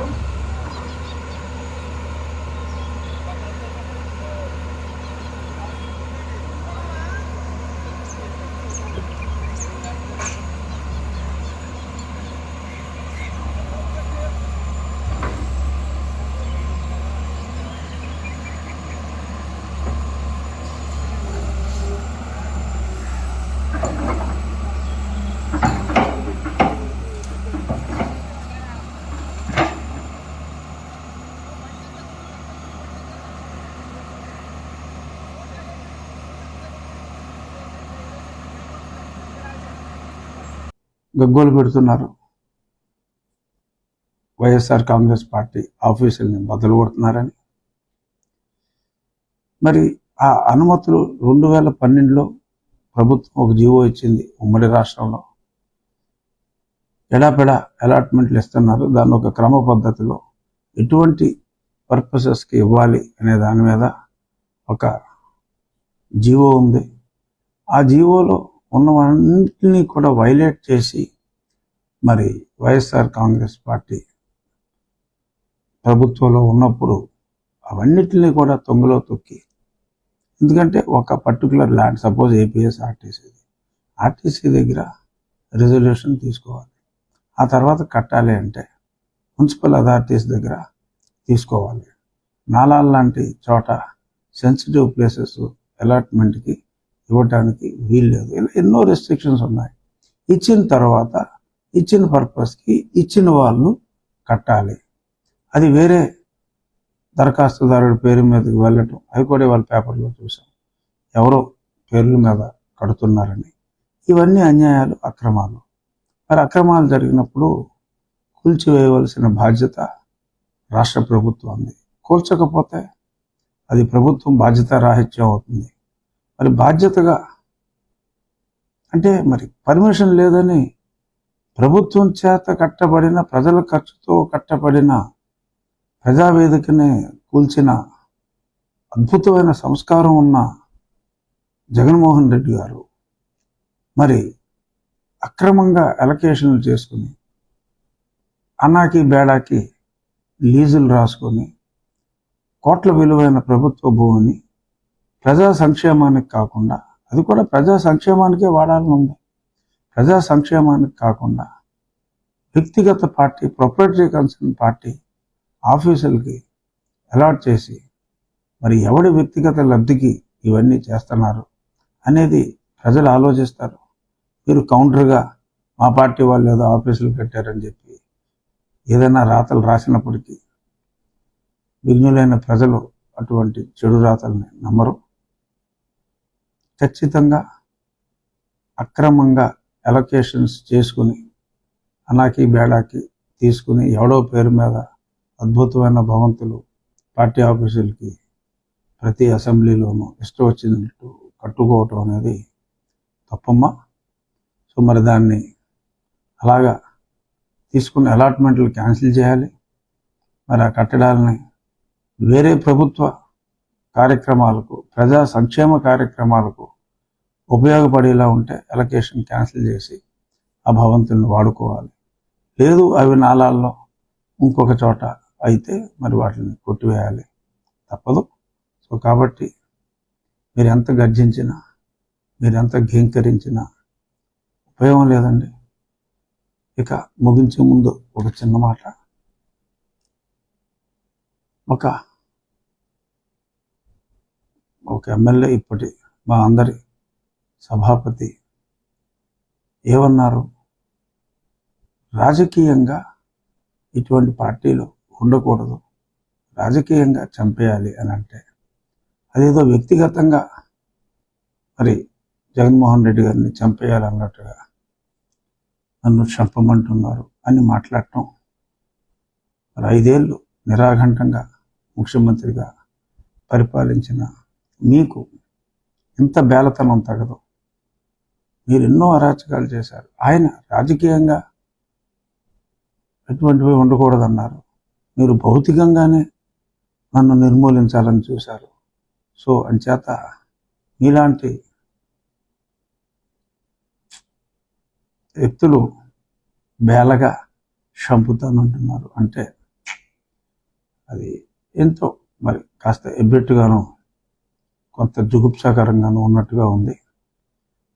இருக்கும் గగ్గోలు పెడుతున్నారు. వైఎస్ఆర్ కాంగ్రెస్ పార్టీ ఆఫీసుల్ని బదులు కొడుతున్నారని. మరి ఆ అనుమతులు రెండు వేల పన్నెండులో ప్రభుత్వం ఒక జీవో ఇచ్చింది ఉమ్మడి రాష్ట్రంలో. ఎడాపెడా అలాట్మెంట్లు ఇస్తున్నారు. దాన్ని ఒక క్రమ పద్ధతిలో ఎటువంటి పర్పసెస్కి ఇవ్వాలి అనే దాని మీద ఒక జీవో ఉంది. ఆ జీవోలో ఉన్నవన్నింటినీ కూడా వైలేట్ చేసి మరి వైఎస్ఆర్ కాంగ్రెస్ పార్టీ ప్రభుత్వంలో ఉన్నప్పుడు అవన్నిటిని కూడా తొంగలో తొక్కి. ఎందుకంటే ఒక particular land suppose APS RTC RTC దగ్గర రిజల్యూషన్ తీసుకోవాలి. ఆ తర్వాత కట్టాలి అంటే మున్సిపల్ అథారిటీస్ దగ్గర తీసుకోవాలి. నాలాల్ లాంటి చోట సెన్సిటివ్ ప్లేసెస్ అలాట్మెంట్కి ఇవ్వటానికి వీల్లేదు. ఇలా ఎన్నో రెస్ట్రిక్షన్స్ ఉన్నాయి. ఇచ్చిన తర్వాత ఇచ్చిన పర్పస్కి ఇచ్చిన వాళ్ళు కట్టాలి. అది వేరే దరఖాస్తుదారుడి పేరు మీదకి వెళ్ళటం. అవి కూడా వాళ్ళ పేపర్లో చూసాం ఎవరో పేర్ల మీద కడుతున్నారని. ఇవన్నీ అన్యాయాలు అక్రమాలు. మరి అక్రమాలు జరిగినప్పుడు కూల్చివేయవలసిన బాధ్యత రాష్ట్ర ప్రభుత్వాన్ని కూల్చకపోతే అది ప్రభుత్వం బాధ్యత రాహిత్యం అవుతుంది. మరి బాధ్యతగా. అంటే మరి పర్మిషన్ లేదని ప్రభుత్వం చేత కట్టబడిన ప్రజల ఖర్చుతో కట్టబడిన ప్రజావేదికని కూల్చిన అద్భుతమైన సంస్కారం ఉన్న జగన్మోహన్ రెడ్డి గారు మరి అక్రమంగా అలొకేషన్లు చేసుకుని అన్నాకి బేడాకి లీజులు రాసుకొని కోట్ల విలువైన ప్రభుత్వ భూమిని ప్రజా సంక్షేమానికి కాకుండా అది కూడా ప్రజా సంక్షేమానికే వాడాలని ఉంది. ప్రజా సంక్షేమానికి కాకుండా వ్యక్తిగత పార్టీ ప్రొపరేటరీ కన్సర్న్ పార్టీ ఆఫీసులకి అలాట్ చేసి మరి ఎవడి వ్యక్తిగత లబ్ధికి ఇవన్నీ చేస్తున్నారు అనేది ప్రజలు ఆలోచిస్తారు. మీరు కౌంటర్గా మా పార్టీ వాళ్ళు ఏదో ఆఫీసులు పెట్టారని చెప్పి ఏదైనా రాతలు రాసినప్పటికీ విఘ్నులైన ప్రజలు అటువంటి చెడు రాతల్ని నమ్మరు. ఖచ్చితంగా అక్రమంగా అలొకేషన్స్ చేసుకుని అనాకి బేడాకి తీసుకుని ఎవడో పేరు మీద అద్భుతమైన భవంతులు పార్టీ ఆఫీసులకి ప్రతి అసెంబ్లీలోనూ ఇష్టం వచ్చినట్టు కట్టుకోవటం అనేది తప్పమ్మ. సో మరి దాన్ని అలాగా తీసుకున్న అలాట్మెంట్లు క్యాన్సిల్ చేయాలి. మరి ఆ కట్టడాలని వేరే ప్రభుత్వ కార్యక్రమాలకు ప్రజా సంక్షేమ కార్యక్రమాలకు ఉపయోగపడేలా ఉంటే అలొకేషన్ క్యాన్సిల్ చేసి ఆ భవంతులను వాడుకోవాలి. లేదు అవి నాలాల్లో ఇంకొక చోట అయితే మరి వాటిని కొట్టివేయాలి. తప్పదు. సో కాబట్టి మీరు ఎంత గర్జించినా మీరు ఎంత ఘీంకరించినా ఉపయోగం లేదండి. ఇక ముగించే ముందు ఒక చిన్న మాట. ఒక ఒక ఎమ్మెల్యే ఇప్పటి మా అందరి సభాపతి ఏమన్నారు? రాజకీయంగా ఇటువంటి పార్టీలు ఉండకూడదు. రాజకీయంగా చంపేయాలి అని అంటే అదేదో వ్యక్తిగతంగా మరి జగన్మోహన్ రెడ్డి గారిని చంపేయాలి అన్నట్టుగా నన్ను చంపమంటున్నారు అని మాట్లాడటం మరి ఐదేళ్ళు నిరాఘంటంగా ముఖ్యమంత్రిగా పరిపాలించిన మీకు ఇంత బేలతనం తగదు. మీరు ఎన్నో అరాచకాలు చేశారు. ఆయన రాజకీయంగా ఎటువంటివి ఉండకూడదన్నారు. మీరు భౌతికంగానే నన్ను నిర్మూలించాలని చూశారు. సో అంచేత మీలాంటి వ్యక్తులు బేలగా చంపుతానంటున్నారు. అంటే అది ఎంతో మరి కాస్త ఎబ్బెట్టుగాను కొంత జుగుప్సాకరంగాను ఉన్నట్టుగా ఉంది.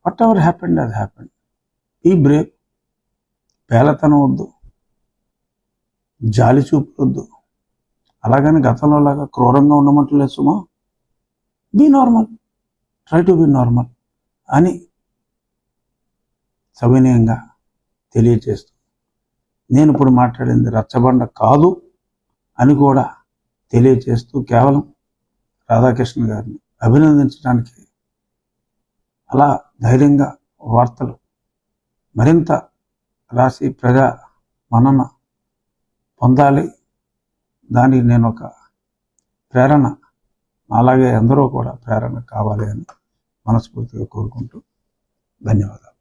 వాట్ ఎవర్ హ్యాపెండ్ అది హ్యాపెండ్ ఈ బ్రేక్ పేలతనం వద్దు. జాలి చూపొద్దు అలాగని గతంలో లాగా క్రూరంగా ఉండమంటలేదు సుమా. Be normal try to be normal అని సవినయంగా తెలియచేస్తూ నేను ఇప్పుడు మాట్లాడింది రచ్చబండ కాదు అని కూడా తెలియచేస్తూ కేవలం రాధాకృష్ణ గారిని అభినందించడానికి అలా ధైర్యంగా వార్తలు మరింత రాసి ప్రజా మనన పొందాలి. దానికి నేను ఒక ప్రేరణ అలాగే అందరూ కూడా ప్రేరణ కావాలి అని మనస్ఫూర్తిగా కోరుకుంటూ ధన్యవాదాలు.